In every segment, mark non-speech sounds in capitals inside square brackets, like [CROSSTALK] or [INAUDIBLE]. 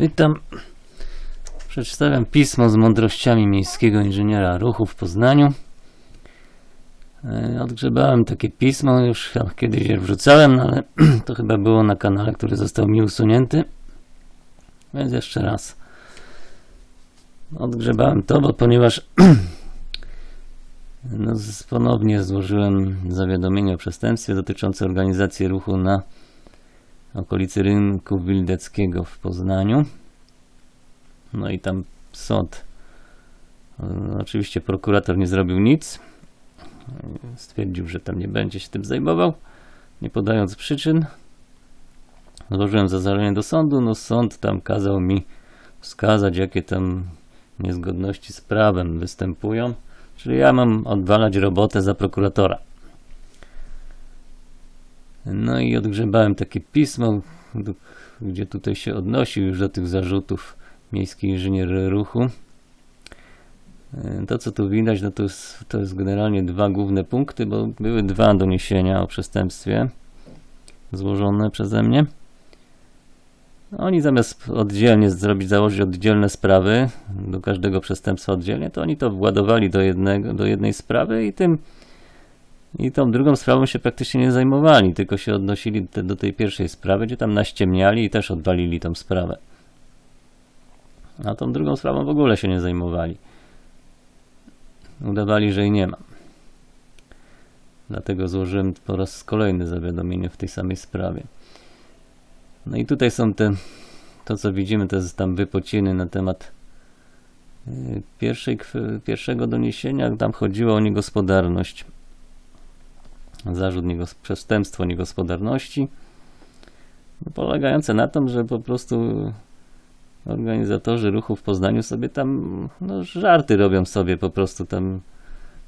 Witam. Przedstawiam pismo z mądrościami miejskiego inżyniera ruchu w Poznaniu. E, Odgrzebałem takie pismo, już kiedyś je wrzucałem, no ale [CLEARS THROAT] to chyba było na kanale, który został mi usunięty. Więc jeszcze raz. Odgrzebałem to, bo ponieważ [CLEARS THROAT] no, ponownie złożyłem zawiadomienie o przestępstwie dotyczące organizacji ruchu na okolicy rynku Wildeckiego w Poznaniu. No i tam sąd, oczywiście prokurator nie zrobił nic. Stwierdził, że tam nie będzie się tym zajmował, nie podając przyczyn. Złożyłem zażalenie do sądu, no sąd tam kazał mi wskazać, jakie tam niezgodności z prawem występują. Czyli ja mam odwalać robotę za prokuratora. No i odgrzebałem takie pismo, gdzie tutaj się odnosi już do tych zarzutów miejski inżynier ruchu. E, To, co tu widać, no to jest, to jest generalnie dwa główne punkty, bo były dwa doniesienia o przestępstwie złożone przeze mnie. Oni zamiast oddzielnie zrobić, założyć oddzielne sprawy do każdego przestępstwa oddzielnie, to oni to władowali do, jednego, do jednej sprawy i tym i tą drugą sprawą się praktycznie nie zajmowali, tylko się odnosili do tej pierwszej sprawy, gdzie tam naściemniali i też odwalili tą sprawę. A tą drugą sprawą w ogóle się nie zajmowali. Udawali, że jej nie ma. Dlatego złożyłem po raz kolejny zawiadomienie w tej samej sprawie. No i tutaj są te, to co widzimy, to jest tam wypociny na temat y, pierwszej, pierwszego doniesienia. Tam chodziło o niegospodarność zarzut niegos- przestępstwo niegospodarności, no, polegające na tym, że po prostu organizatorzy ruchu w Poznaniu sobie tam no, żarty robią sobie po prostu tam.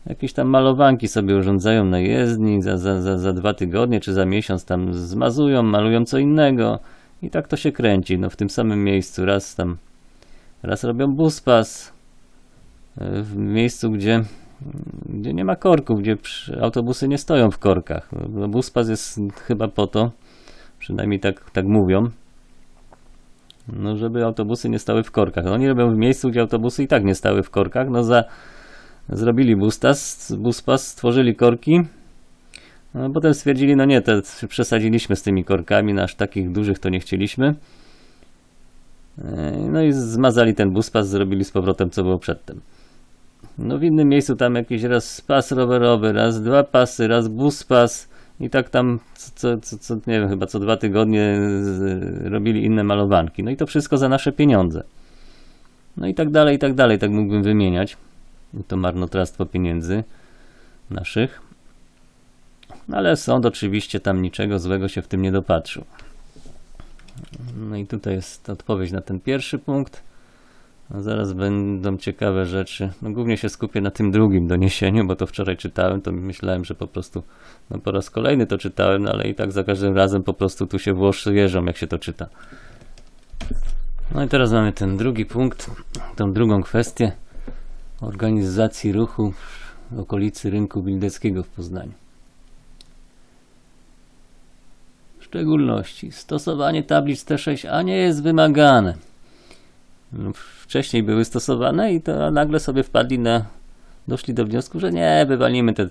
Jakieś tam malowanki sobie urządzają na jezdni za, za, za, za dwa tygodnie czy za miesiąc tam zmazują, malują co innego i tak to się kręci, no w tym samym miejscu raz tam raz robią buspas e, w miejscu, gdzie gdzie nie ma korków, gdzie autobusy nie stoją w korkach. No, Buspas jest chyba po to, przynajmniej tak, tak mówią, no żeby autobusy nie stały w korkach. No, oni robią w miejscu, gdzie autobusy i tak nie stały w korkach. No za, zrobili bustas, buspas, stworzyli korki, no, potem stwierdzili, no nie, te, przesadziliśmy z tymi korkami, no, aż takich dużych to nie chcieliśmy. E, No i zmazali ten buspas, zrobili z powrotem, co było przedtem. No w innym miejscu tam jakiś raz pas rowerowy, raz dwa pasy, raz bus pas i tak tam co, co, co nie wiem, chyba co dwa tygodnie z, robili inne malowanki. No i to wszystko za nasze pieniądze. No i tak dalej, i tak dalej, tak mógłbym wymieniać. To marnotrawstwo pieniędzy naszych. No ale sąd oczywiście tam niczego złego się w tym nie dopatrzył. No i tutaj jest odpowiedź na ten pierwszy punkt. No zaraz będą ciekawe rzeczy. No głównie się skupię na tym drugim doniesieniu, bo to wczoraj czytałem, to myślałem, że po prostu no po raz kolejny to czytałem, no ale i tak za każdym razem po prostu tu się włoszy jeżą, jak się to czyta. No i teraz mamy ten drugi punkt, tą drugą kwestię organizacji ruchu w okolicy rynku Wildeckiego w Poznaniu. W szczególności stosowanie tablic T6A nie jest wymagane wcześniej były stosowane i to nagle sobie wpadli na, doszli do wniosku, że nie, wywalimy te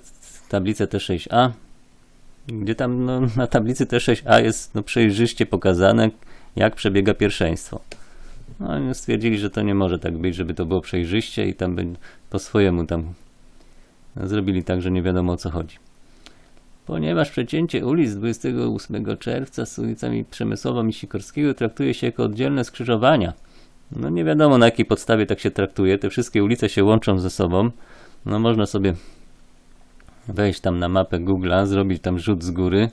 tablicę T6A, gdzie tam no, na tablicy T6A jest no, przejrzyście pokazane, jak przebiega pierwszeństwo. No, oni stwierdzili, że to nie może tak być, żeby to było przejrzyście i tam by po swojemu tam zrobili tak, że nie wiadomo o co chodzi. Ponieważ przecięcie ulic 28 czerwca z ulicami Przemysłowa i Sikorskiego traktuje się jako oddzielne skrzyżowania, no nie wiadomo na jakiej podstawie tak się traktuje. Te wszystkie ulice się łączą ze sobą. No można sobie wejść tam na mapę Google'a, zrobić tam rzut z góry,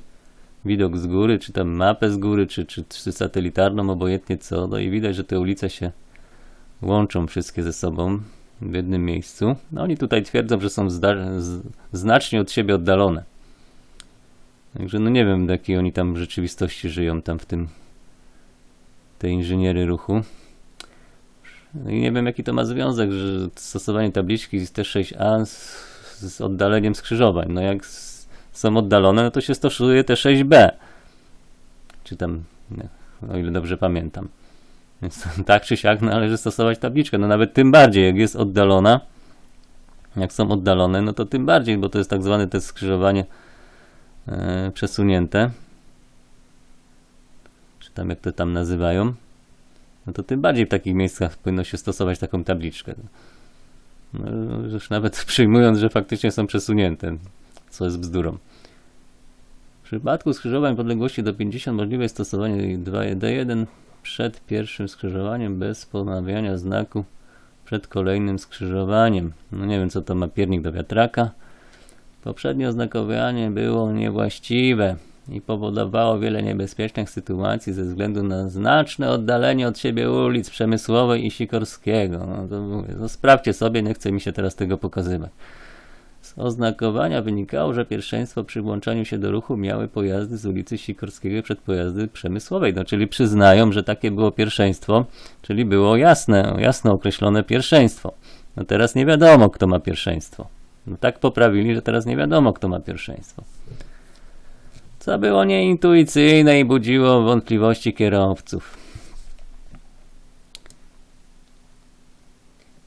widok z góry, czy tam mapę z góry, czy, czy, czy satelitarną, obojętnie co. No i widać, że te ulice się łączą wszystkie ze sobą w jednym miejscu. No oni tutaj twierdzą, że są znacznie od siebie oddalone. Także no nie wiem, w jakiej oni tam rzeczywistości żyją tam w tym te inżyniery ruchu. No I nie wiem, jaki to ma związek, że stosowanie tabliczki z T6A z, z oddaleniem skrzyżowań. No jak s- są oddalone, no to się stosuje T6B. Czy tam, nie, o ile dobrze pamiętam. Więc [LAUGHS] tak czy siak należy stosować tabliczkę. No nawet tym bardziej, jak jest oddalona, jak są oddalone, no to tym bardziej, bo to jest tak zwane to skrzyżowanie e, przesunięte. Czy tam jak to tam nazywają. No to tym bardziej w takich miejscach powinno się stosować taką tabliczkę. No, już nawet [LAUGHS] przyjmując, że faktycznie są przesunięte, co jest bzdurą. W przypadku skrzyżowań podległości do 50 możliwe jest stosowanie 2D1 przed pierwszym skrzyżowaniem bez ponawiania znaku przed kolejnym skrzyżowaniem. No nie wiem, co to ma piernik do wiatraka. Poprzednie oznakowanie było niewłaściwe i powodowało wiele niebezpiecznych sytuacji ze względu na znaczne oddalenie od siebie ulic Przemysłowej i Sikorskiego. No to mówię, no sprawdźcie sobie, nie chce mi się teraz tego pokazywać. Z oznakowania wynikało, że pierwszeństwo przy włączaniu się do ruchu miały pojazdy z ulicy Sikorskiego przed pojazdy Przemysłowej. No, czyli przyznają, że takie było pierwszeństwo, czyli było jasne, jasno określone pierwszeństwo. No teraz nie wiadomo, kto ma pierwszeństwo. No tak poprawili, że teraz nie wiadomo, kto ma pierwszeństwo. Co było nieintuicyjne i budziło wątpliwości kierowców.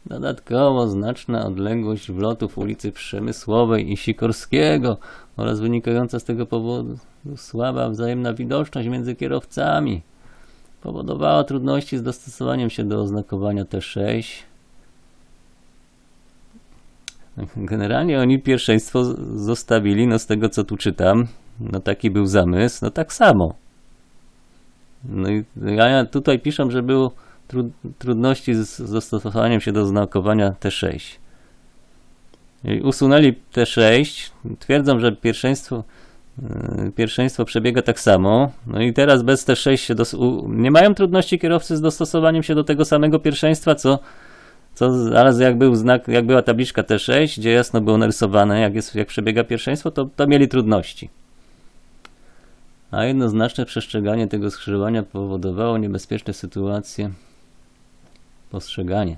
Dodatkowo znaczna odległość wlotów ulicy Przemysłowej i Sikorskiego oraz wynikająca z tego powodu słaba wzajemna widoczność między kierowcami powodowała trudności z dostosowaniem się do oznakowania T6. Generalnie oni pierwszeństwo zostawili, no z tego co tu czytam, no taki był zamysł, no tak samo. No i ja tutaj piszą, że było tru, trudności z dostosowaniem się do oznakowania T6. I usunęli T6, twierdzą, że pierwszeństwo, yy, pierwszeństwo przebiega tak samo. No i teraz bez T6 się nie mają trudności kierowcy z dostosowaniem się do tego samego pierwszeństwa, co, co zaraz jak był znak, jak była tabliczka T6, gdzie jasno było narysowane, jak, jest, jak przebiega pierwszeństwo, to, to mieli trudności. A jednoznaczne przestrzeganie tego skrzyżowania powodowało niebezpieczne sytuacje postrzeganie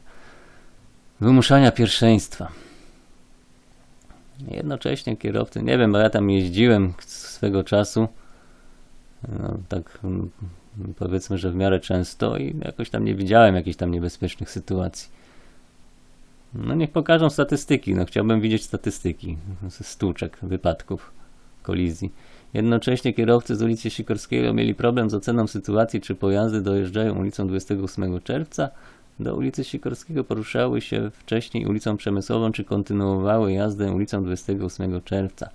wymuszania pierwszeństwa. Jednocześnie kierowcy, nie wiem, bo ja tam jeździłem swego czasu, no, tak mm, powiedzmy, że w miarę często i jakoś tam nie widziałem jakichś tam niebezpiecznych sytuacji. No niech pokażą statystyki, no chciałbym widzieć statystyki ze stłuczek, wypadków, kolizji. Jednocześnie kierowcy z ulicy Sikorskiego mieli problem z oceną sytuacji, czy pojazdy dojeżdżają ulicą 28 czerwca, do ulicy Sikorskiego poruszały się wcześniej ulicą Przemysłową, czy kontynuowały jazdę ulicą 28 czerwca.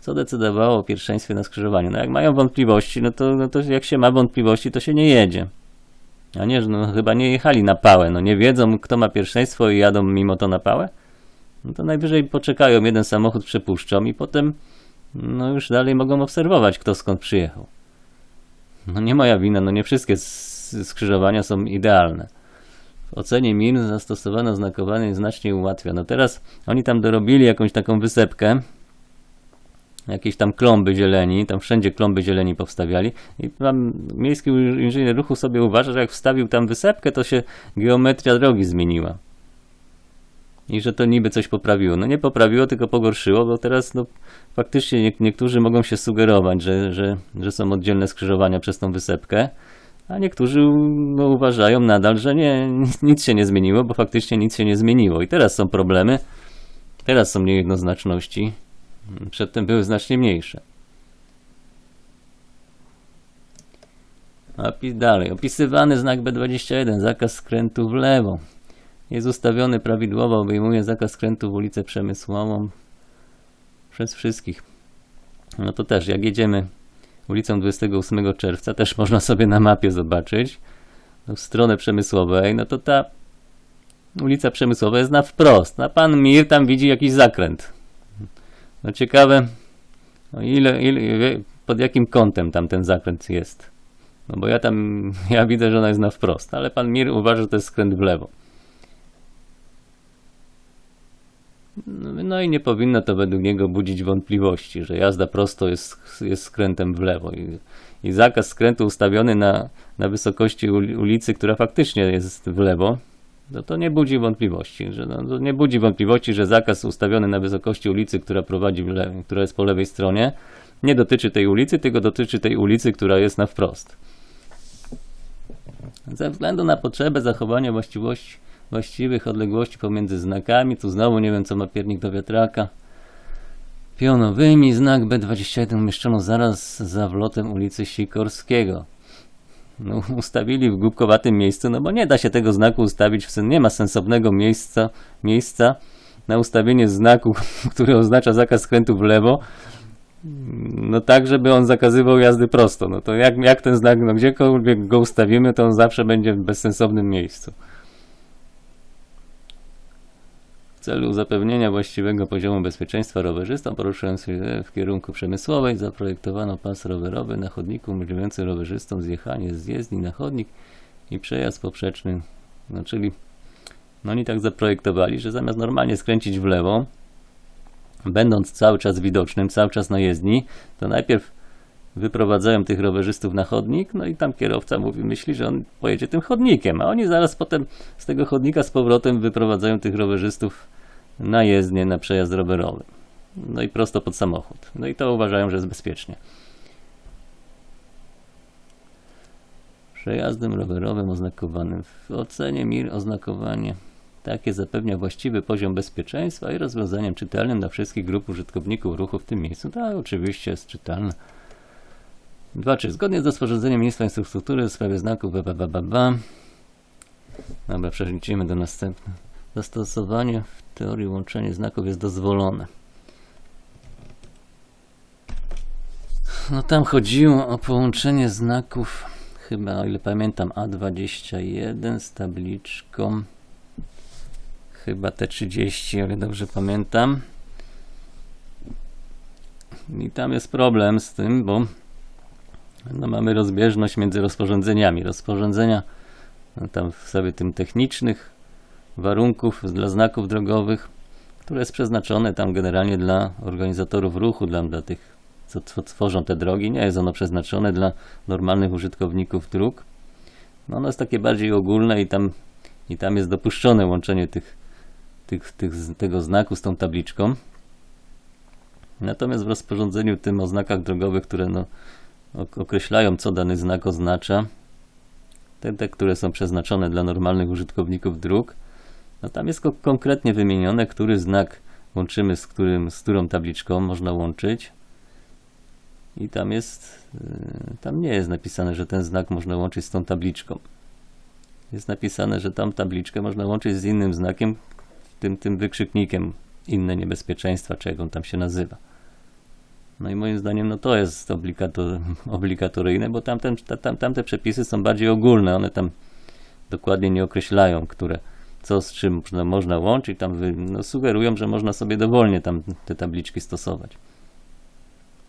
Co decydowało o pierwszeństwie na skrzyżowaniu? No jak mają wątpliwości, no to, no to jak się ma wątpliwości, to się nie jedzie. A nie, no chyba nie jechali na pałę, no nie wiedzą kto ma pierwszeństwo i jadą mimo to na pałę? No to najwyżej poczekają, jeden samochód przepuszczą i potem no już dalej mogą obserwować kto skąd przyjechał. No nie moja wina, no nie wszystkie skrzyżowania są idealne. W ocenie min zastosowane oznakowanie znacznie ułatwia. No teraz oni tam dorobili jakąś taką wysepkę, jakieś tam klomby zieleni, tam wszędzie klomby zieleni powstawiali i tam miejski inżynier ruchu sobie uważa, że jak wstawił tam wysepkę, to się geometria drogi zmieniła. I że to niby coś poprawiło. No nie poprawiło, tylko pogorszyło, bo teraz no, faktycznie nie, niektórzy mogą się sugerować, że, że, że są oddzielne skrzyżowania przez tą wysepkę, a niektórzy no, uważają nadal, że nie, nic się nie zmieniło, bo faktycznie nic się nie zmieniło. I teraz są problemy, teraz są niejednoznaczności, przedtem były znacznie mniejsze. Opis dalej. Opisywany znak B21, zakaz skrętu w lewo. Jest ustawiony prawidłowo, obejmuje zakaz skrętu w ulicę Przemysłową przez wszystkich. No to też, jak jedziemy ulicą 28 czerwca, też można sobie na mapie zobaczyć no, w stronę Przemysłowej, no to ta ulica Przemysłowa jest na wprost, a pan Mir tam widzi jakiś zakręt. No ciekawe, no ile, ile, pod jakim kątem tam ten zakręt jest. No bo ja tam, [LAUGHS] ja widzę, że ona jest na wprost, ale pan Mir uważa, że to jest skręt w lewo. No, no i nie powinno to według niego budzić wątpliwości, że jazda prosto jest, jest skrętem w lewo. I, i zakaz skrętu ustawiony na, na wysokości uli- ulicy, która faktycznie jest w lewo, no to nie budzi wątpliwości, że no, to nie budzi wątpliwości, że zakaz ustawiony na wysokości ulicy, która prowadzi w le- która jest po lewej stronie, nie dotyczy tej ulicy, tylko dotyczy tej ulicy, która jest na wprost. Ze względu na potrzebę zachowania właściwości, właściwych odległości pomiędzy znakami, tu znowu nie wiem co ma piernik do wiatraka, pionowymi znak B21 umieszczono zaraz za wlotem ulicy Sikorskiego. No, ustawili w głupkowatym miejscu, no bo nie da się tego znaku ustawić, w sen, nie ma sensownego miejsca, miejsca na ustawienie znaku, [LAUGHS] który oznacza zakaz skrętu w lewo, no tak, żeby on zakazywał jazdy prosto. No to jak, jak ten znak, no gdziekolwiek go ustawimy, to on zawsze będzie w bezsensownym miejscu. W celu zapewnienia właściwego poziomu bezpieczeństwa rowerzystom poruszającym się w kierunku przemysłowej zaprojektowano pas rowerowy na chodniku umożliwiający rowerzystom zjechanie z jezdni na chodnik i przejazd poprzeczny. No czyli no oni tak zaprojektowali, że zamiast normalnie skręcić w lewo, będąc cały czas widocznym, cały czas na jezdni, to najpierw wyprowadzają tych rowerzystów na chodnik, no i tam kierowca mówi, myśli, że on pojedzie tym chodnikiem, a oni zaraz potem z tego chodnika z powrotem wyprowadzają tych rowerzystów na jezdnię, na przejazd rowerowy. No i prosto pod samochód. No i to uważają, że jest bezpiecznie. Przejazdem rowerowym oznakowanym w ocenie MIR oznakowanie takie zapewnia właściwy poziom bezpieczeństwa i rozwiązaniem czytelnym dla wszystkich grup użytkowników ruchu w tym miejscu. Tak, oczywiście jest czytelne. 2.3. Zgodnie z rozporządzeniem Ministra Infrastruktury w sprawie znaków BBBB. Dobra, przechodzimy do następnego. Zastosowanie w teorii łączenie znaków jest dozwolone. No tam chodziło o połączenie znaków, chyba o ile pamiętam, A21 z tabliczką chyba T30, ale dobrze pamiętam. I tam jest problem z tym, bo no mamy rozbieżność między rozporządzeniami. Rozporządzenia no tam w sobie tym technicznych warunków dla znaków drogowych, które jest przeznaczone tam generalnie dla organizatorów ruchu, dla, dla tych, co, tworzą te drogi. Nie jest ono przeznaczone dla normalnych użytkowników dróg. No ono jest takie bardziej ogólne i tam, i tam jest dopuszczone łączenie tych, tych, tych, tego znaku z tą tabliczką. Natomiast w rozporządzeniu tym o znakach drogowych, które no, określają, co dany znak oznacza, te, te, które są przeznaczone dla normalnych użytkowników dróg, no tam jest ko- konkretnie wymienione, który znak łączymy z, którym, z którą tabliczką można łączyć. I tam jest, yy, tam nie jest napisane, że ten znak można łączyć z tą tabliczką. Jest napisane, że tam tabliczkę można łączyć z innym znakiem, tym, tym wykrzyknikiem, inne niebezpieczeństwa, czy jak on tam się nazywa. No i moim zdaniem no to jest obligator, obligatoryjne, bo tamten, tam, tamte przepisy są bardziej ogólne, one tam dokładnie nie określają, które, co z czym można, można łączyć, tam wy, no, sugerują, że można sobie dowolnie tam te tabliczki stosować.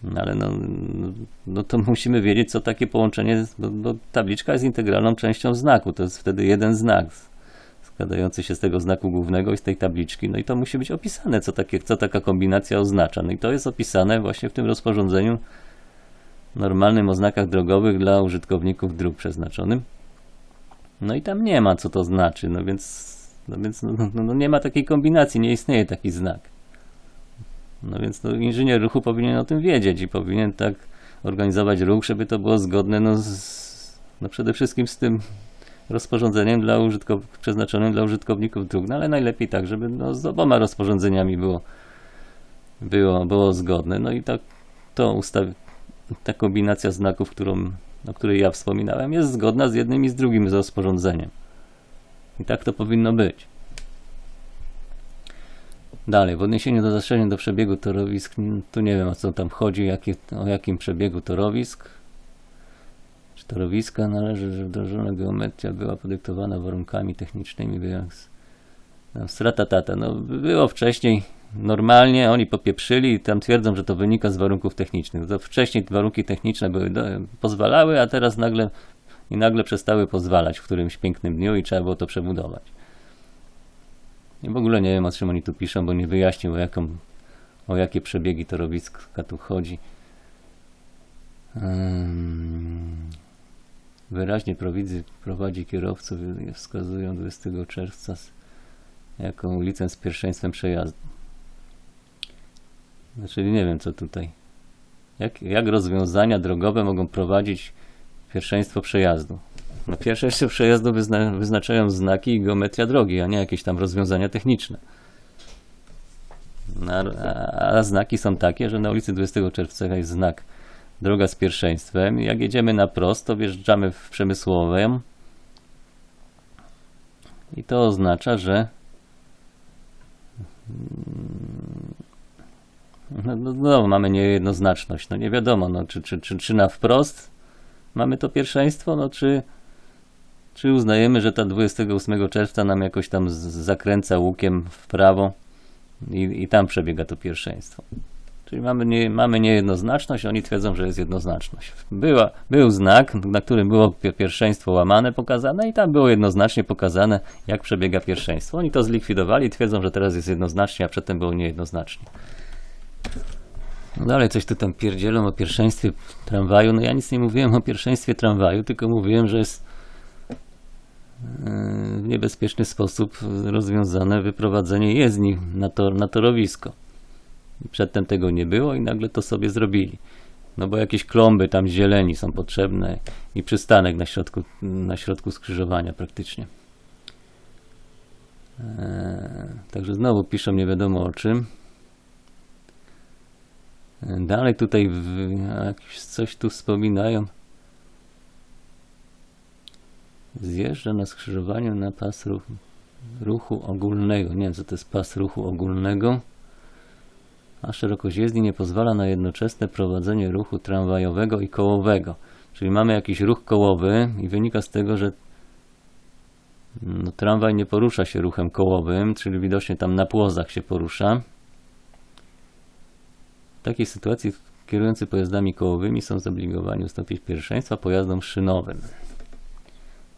No, ale no, no to musimy wiedzieć, co takie połączenie, bo, bo tabliczka jest integralną częścią znaku, to jest wtedy jeden znak składający się z tego znaku głównego i z tej tabliczki. No i to musi być opisane, co, takie, co taka kombinacja oznacza. No i to jest opisane właśnie w tym rozporządzeniu normalnym o znakach drogowych dla użytkowników dróg przeznaczonym. No i tam nie ma, co to znaczy, no więc, no więc no, no, no nie ma takiej kombinacji, nie istnieje taki znak. No więc no, inżynier ruchu powinien o tym wiedzieć i powinien tak organizować ruch, żeby to było zgodne no, z, no przede wszystkim z tym rozporządzeniem dla użytkow- przeznaczonym dla użytkowników dróg, no ale najlepiej tak, żeby no, z oboma rozporządzeniami było, było, było zgodne. No i tak to ustaw- ta kombinacja znaków, którą, o której ja wspominałem, jest zgodna z jednym i z drugim z rozporządzeniem. I tak to powinno być. Dalej, w odniesieniu do zastrzeżeń do przebiegu torowisk, tu nie wiem o co tam chodzi, o jakim przebiegu torowisk. Czy torowiska należy, że wdrożona geometria była podyktowana warunkami technicznymi, więc no, strata tata. No, było wcześniej normalnie, oni popieprzyli i tam twierdzą, że to wynika z warunków technicznych. To wcześniej warunki techniczne były do, pozwalały, a teraz nagle i nagle przestały pozwalać w którymś pięknym dniu i trzeba było to przebudować. I w ogóle nie wiem, o czym oni tu piszą, bo nie wyjaśnił, o, jaką, o jakie przebiegi torowiska tu chodzi. Wyraźnie prowadzi, kierowców, wskazują 20 czerwca jako ulicę z pierwszeństwem przejazdu. Znaczy nie wiem, co tutaj. Jak, jak rozwiązania drogowe mogą prowadzić pierwszeństwo przejazdu? No pierwszeństwo przejazdu wyzna, wyznaczają znaki i geometria drogi, a nie jakieś tam rozwiązania techniczne. No, A, a znaki są takie, że na ulicy 20 czerwca jest znak droga z pierwszeństwem. Jak jedziemy na prost, to wjeżdżamy w przemysłową i to oznacza, że no, no, no, mamy niejednoznaczność. No nie wiadomo, no, czy, czy, czy, czy na wprost mamy to pierwszeństwo, no czy, czy uznajemy, że ta 28 czerwca nam jakoś tam zakręca łukiem w prawo i, i tam przebiega to pierwszeństwo. Czyli mamy, nie, mamy niejednoznaczność, oni twierdzą, że jest jednoznaczność. Była, był znak, na którym było pi- pierwszeństwo łamane, pokazane i tam było jednoznacznie pokazane, jak przebiega pierwszeństwo. Oni to zlikwidowali i twierdzą, że teraz jest jednoznacznie, a przedtem było niejednoznacznie. No dalej coś tu tam pierdzielą o pierwszeństwie tramwaju. No ja nic nie mówiłem o pierwszeństwie tramwaju, tylko mówiłem, że jest e, w niebezpieczny sposób rozwiązane wyprowadzenie jezdni na, tor, na torowisko. Przedtem tego nie było i nagle to sobie zrobili. No bo jakieś klomby tam zieleni są potrzebne i przystanek na środku, na środku skrzyżowania praktycznie. Eee, także znowu piszą nie wiadomo o czym. Eee, Dalej tutaj w, coś tu wspominają. Zjeżdża na skrzyżowaniu na pas ruchu, ruchu ogólnego. Nie wiem co to jest pas ruchu ogólnego a szerokość jezdni nie pozwala na jednoczesne prowadzenie ruchu tramwajowego i kołowego. Czyli mamy jakiś ruch kołowy i wynika z tego, że no, tramwaj nie porusza się ruchem kołowym, czyli widocznie tam na płozach się porusza. W takiej sytuacji kierujący pojazdami kołowymi są zobligowani ustąpić pierwszeństwa pojazdom szynowym.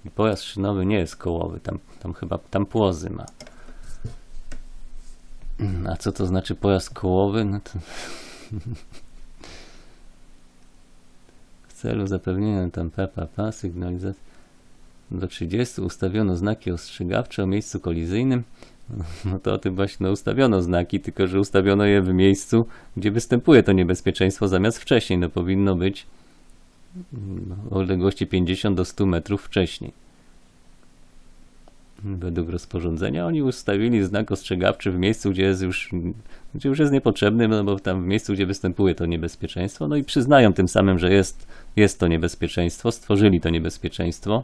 I pojazd szynowy nie jest kołowy, tam, tam chyba tam płozy ma. A co to znaczy pojazd kołowy? No to w celu zapewnienia tam PPP sygnalizacji do 30 ustawiono znaki ostrzegawcze o miejscu kolizyjnym. No to o tym właśnie no, ustawiono znaki, tylko że ustawiono je w miejscu, gdzie występuje to niebezpieczeństwo zamiast wcześniej. No powinno być w odległości 50 do 100 metrów wcześniej. Według rozporządzenia oni ustawili znak ostrzegawczy w miejscu, gdzie jest już, gdzie już jest niepotrzebny, no bo tam w miejscu, gdzie występuje to niebezpieczeństwo, no i przyznają tym samym, że jest, jest to niebezpieczeństwo, stworzyli to niebezpieczeństwo,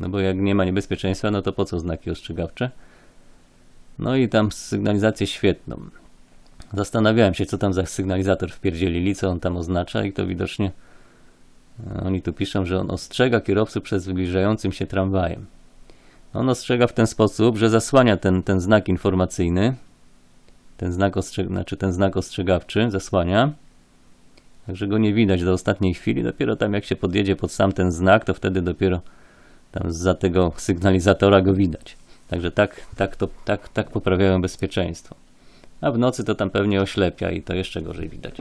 no bo jak nie ma niebezpieczeństwa, no to po co znaki ostrzegawcze? No i tam sygnalizację świetną. Zastanawiałem się, co tam za sygnalizator wpierdzielili, co on tam oznacza i to widocznie e, oni tu piszą, że on ostrzega kierowców przed zbliżającym się tramwajem. On ostrzega w ten sposób, że zasłania ten, ten znak informacyjny, ten znak, ostrze- znaczy ten znak ostrzegawczy, zasłania, także go nie widać do ostatniej chwili. Dopiero tam, jak się podjedzie pod sam ten znak, to wtedy dopiero tam za tego sygnalizatora go widać. Także tak, tak, to, tak, tak poprawiają bezpieczeństwo. A w nocy to tam pewnie oślepia i to jeszcze gorzej widać.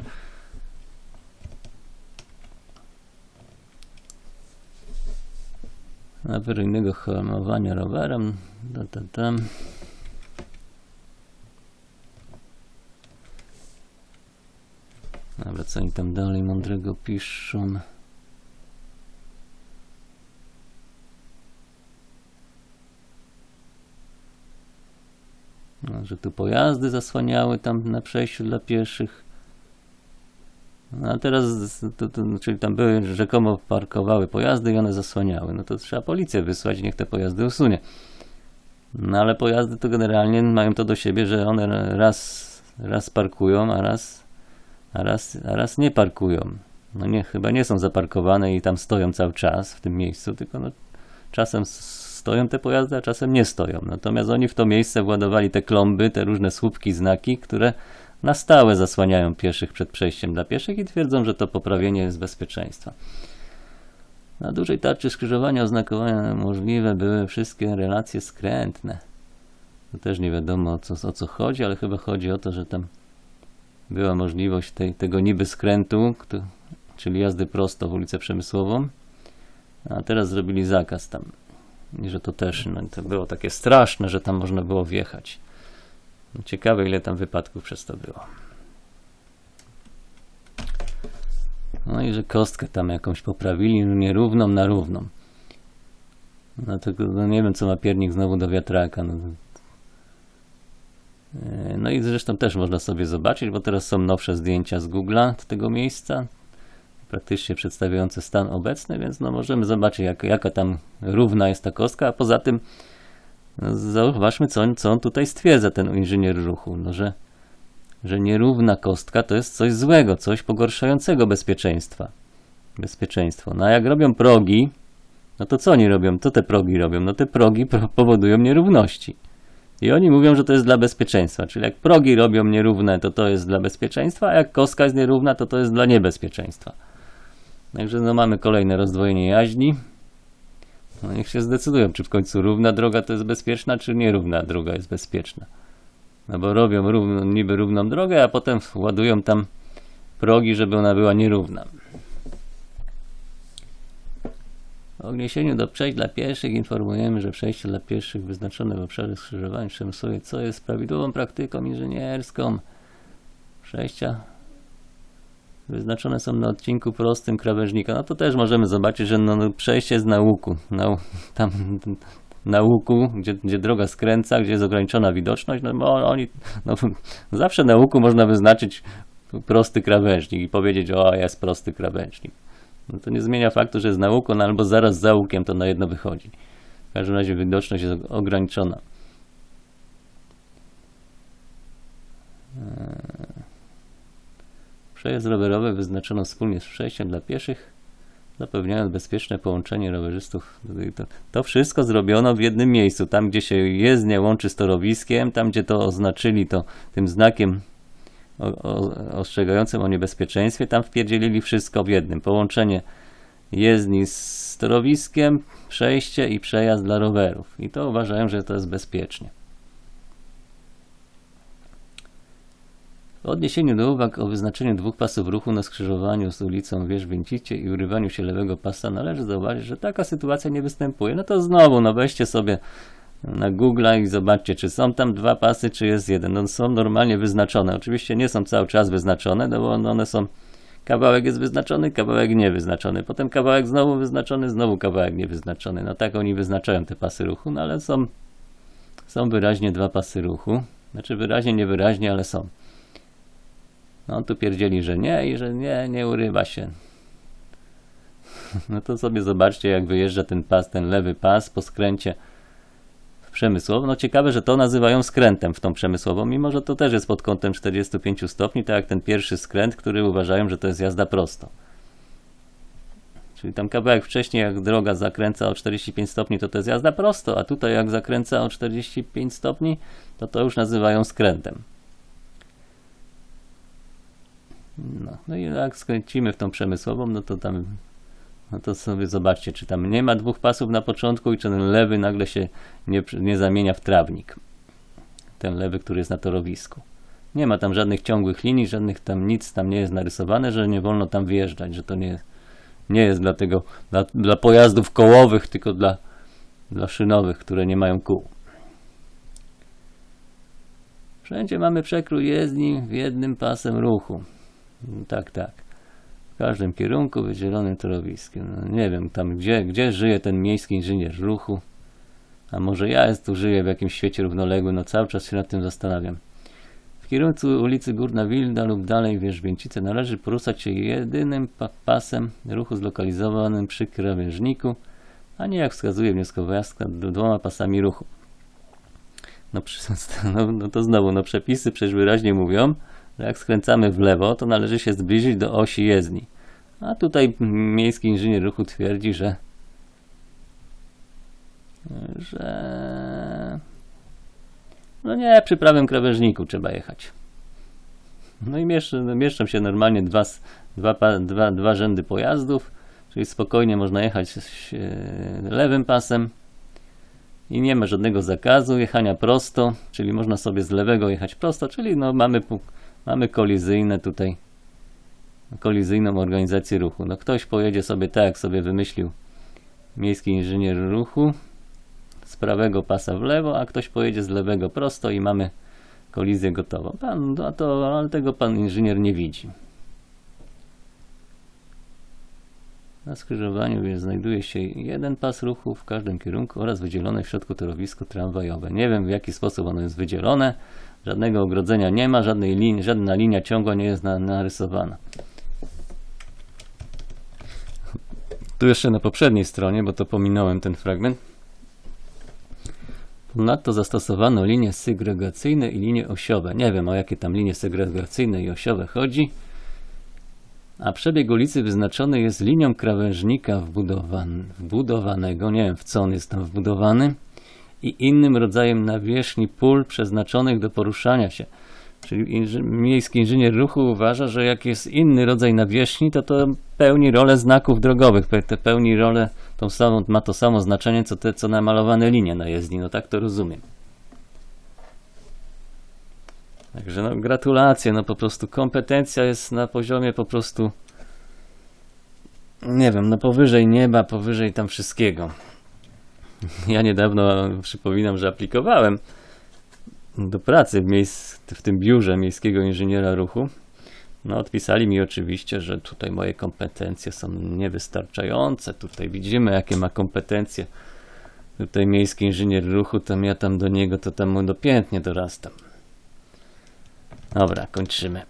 Awaryjnego hamowania rowerem. Ta, ta, ta. Dobra, co oni tam dalej mądrego piszą? No, że tu pojazdy zasłaniały tam na przejściu dla pieszych. No, a teraz, to, to, czyli tam były, rzekomo parkowały pojazdy i one zasłaniały. No to trzeba policję wysłać, niech te pojazdy usunie. No ale pojazdy to generalnie mają to do siebie, że one raz, raz parkują, a raz, a, raz, a raz nie parkują. No nie, chyba nie są zaparkowane i tam stoją cały czas w tym miejscu, tylko no, czasem stoją te pojazdy, a czasem nie stoją. Natomiast oni w to miejsce władowali te klomby, te różne słupki, znaki, które na stałe zasłaniają pieszych przed przejściem dla pieszych i twierdzą, że to poprawienie jest bezpieczeństwa. Na dużej tarczy skrzyżowania oznakowania możliwe były wszystkie relacje skrętne. To też nie wiadomo o co, o co chodzi, ale chyba chodzi o to, że tam była możliwość tej, tego niby skrętu, czyli jazdy prosto w ulicę Przemysłową, a teraz zrobili zakaz tam. I że to też no, to było takie straszne, że tam można było wjechać. Ciekawe, ile tam wypadków przez to było. No i że kostkę tam jakąś poprawili, nierówną na równą. No tylko no nie wiem, co ma piernik znowu do wiatraka. No. E, no i zresztą też można sobie zobaczyć, bo teraz są nowsze zdjęcia z Google'a tego miejsca, praktycznie przedstawiające stan obecny, więc no możemy zobaczyć, jak, jaka tam równa jest ta kostka, a poza tym no zauważmy, co, on- co on tutaj stwierdza, ten inżynier ruchu, no, że, że nierówna kostka to jest coś złego, coś pogarszającego bezpieczeństwa. Bezpieczeństwo. No a jak robią progi, no to co oni robią? Co te progi robią? No te progi pro- powodują nierówności. I oni mówią, że to jest dla bezpieczeństwa. Czyli jak progi robią nierówne, to to jest dla bezpieczeństwa, a jak kostka jest nierówna, to to jest dla niebezpieczeństwa. Także no mamy kolejne rozdwojenie jaźni. No niech się zdecydują, czy w końcu równa droga to jest bezpieczna, czy nierówna droga jest bezpieczna. No bo robią równo, niby równą drogę, a potem ładują tam progi, żeby ona była nierówna. W odniesieniu do przejść dla pieszych informujemy, że przejście dla pieszych wyznaczone w obszarze skrzyżowań przemysłowych, co jest prawidłową praktyką inżynierską. Przejścia wyznaczone są na odcinku prostym krawężnika. No to też możemy zobaczyć, że no, no przejście jest na łuku. Na, tam na łuku, gdzie, gdzie droga skręca, gdzie jest ograniczona widoczność, no bo oni, no, [LAUGHS] zawsze na łuku można wyznaczyć prosty krawężnik i powiedzieć, o jest prosty krawężnik. No to nie zmienia faktu, że jest na łuku, no albo zaraz za łukiem to na jedno wychodzi. W każdym razie widoczność jest ograniczona. Przejazd rowerowy wyznaczono wspólnie z przejściem dla pieszych, zapewniając bezpieczne połączenie rowerzystów. To wszystko zrobiono w jednym miejscu, tam gdzie się jezdnia łączy z torowiskiem, tam gdzie to oznaczyli to tym znakiem o, o, ostrzegającym o niebezpieczeństwie, tam wpierdzielili wszystko w jednym. Połączenie jezdni z torowiskiem, przejście i przejazd dla rowerów. I to uważają, że to jest bezpiecznie. W odniesieniu do uwag o wyznaczeniu dwóch pasów ruchu na skrzyżowaniu z ulicą Wierzbięcicie i urywaniu się lewego pasa należy zauważyć, że taka sytuacja nie występuje. No to znowu, no weźcie sobie na Google i zobaczcie, czy są tam dwa pasy, czy jest jeden. No są normalnie wyznaczone. Oczywiście nie są cały czas wyznaczone, no bo one są kawałek jest wyznaczony, kawałek niewyznaczony. Potem kawałek znowu wyznaczony, znowu kawałek niewyznaczony. No tak oni wyznaczają te pasy ruchu, no ale są, są wyraźnie dwa pasy ruchu. Znaczy wyraźnie, niewyraźnie, ale są. No tu pierdzieli, że nie i że nie, nie urywa się. [LAUGHS] No to sobie zobaczcie, jak wyjeżdża ten pas, ten lewy pas po skręcie w przemysłową. No ciekawe, że to nazywają skrętem w tą przemysłową, mimo że to też jest pod kątem 45 stopni, tak jak ten pierwszy skręt, który uważają, że to jest jazda prosto. Czyli tam kawałek wcześniej, jak droga zakręca o 45 stopni, to to jest jazda prosto, a tutaj jak zakręca o 45 stopni, to to już nazywają skrętem. No, no i jak skręcimy w tą przemysłową, no to tam, no to sobie zobaczcie, czy tam nie ma dwóch pasów na początku i czy ten lewy nagle się nie, nie zamienia w trawnik. Ten lewy, który jest na torowisku. Nie ma tam żadnych ciągłych linii, żadnych tam nic tam nie jest narysowane, że nie wolno tam wjeżdżać, że to nie, nie jest dlatego dla, dla pojazdów kołowych, tylko dla, dla szynowych, które nie mają kół. Wszędzie mamy przekrój jezdni w jednym pasem ruchu. Tak, tak. W każdym kierunku wydzielonym torowiskiem. No, nie wiem tam gdzie, gdzie żyje ten miejski inżynier ruchu. A może ja tu żyję w jakimś świecie równoległym, no cały czas się nad tym zastanawiam. W kierunku ulicy Górna Wilda lub dalej Wierzbięcice należy poruszać się jedynym pa pasem ruchu zlokalizowanym przy krawężniku, a nie jak wskazuje wnioskodawca dwoma pasami ruchu. No, [LAUGHS] no, no to znowu, no przepisy przecież wyraźnie mówią, że jak skręcamy w lewo, to należy się zbliżyć do osi jezdni. A tutaj miejski inżynier ruchu twierdzi, że że no nie, przy prawym krawężniku trzeba jechać. No i mieszczą, no mieszczą się normalnie dwa, dwa, dwa, dwa rzędy pojazdów, czyli spokojnie można jechać e, lewym pasem i nie ma żadnego zakazu jechania prosto, czyli można sobie z lewego jechać prosto, czyli no mamy, mamy kolizyjne tutaj, kolizyjną organizację ruchu. No ktoś pojedzie sobie tak, sobie wymyślił miejski inżynier ruchu, z prawego pasa w lewo, a ktoś pojedzie z lewego prosto i mamy kolizję gotową. Pan, a to, ale tego pan inżynier nie widzi. Na skrzyżowaniu znajduje się jeden pas ruchu w każdym kierunku oraz wydzielone w środku torowisko tramwajowe. Nie wiem w jaki sposób ono jest wydzielone. Żadnego ogrodzenia nie ma, żadnej linii, żadna linia ciągła nie jest na, narysowana. Tu jeszcze na poprzedniej stronie, bo to pominąłem ten fragment. Ponadto zastosowano linie segregacyjne i linie osiowe. Nie wiem o jakie tam linie segregacyjne i osiowe chodzi. A przebieg ulicy wyznaczony jest linią krawężnika wbudowan, wbudowanego, nie wiem w co on jest tam wbudowany, i innym rodzajem nawierzchni pól przeznaczonych do poruszania się. Czyli miejski inżynier ruchu uważa, że jak jest inny rodzaj nawierzchni, to to pełni rolę znaków drogowych, te pełni rolę, tą samą, ma to samo znaczenie, co te co namalowane linie na jezdni. No tak to rozumiem. Także no gratulacje, no po prostu kompetencja jest na poziomie po prostu nie wiem, no powyżej nieba, powyżej tam wszystkiego. [LAUGHS] Ja niedawno przypominam, że aplikowałem do pracy w, miejsc, w tym biurze miejskiego inżyniera ruchu. No, odpisali mi oczywiście, że tutaj moje kompetencje są niewystarczające. Tutaj widzimy, jakie ma kompetencje. Tutaj miejski inżynier ruchu, tam ja tam do niego, to tam mu dopiętnie dorastam. Dobra, kończymy.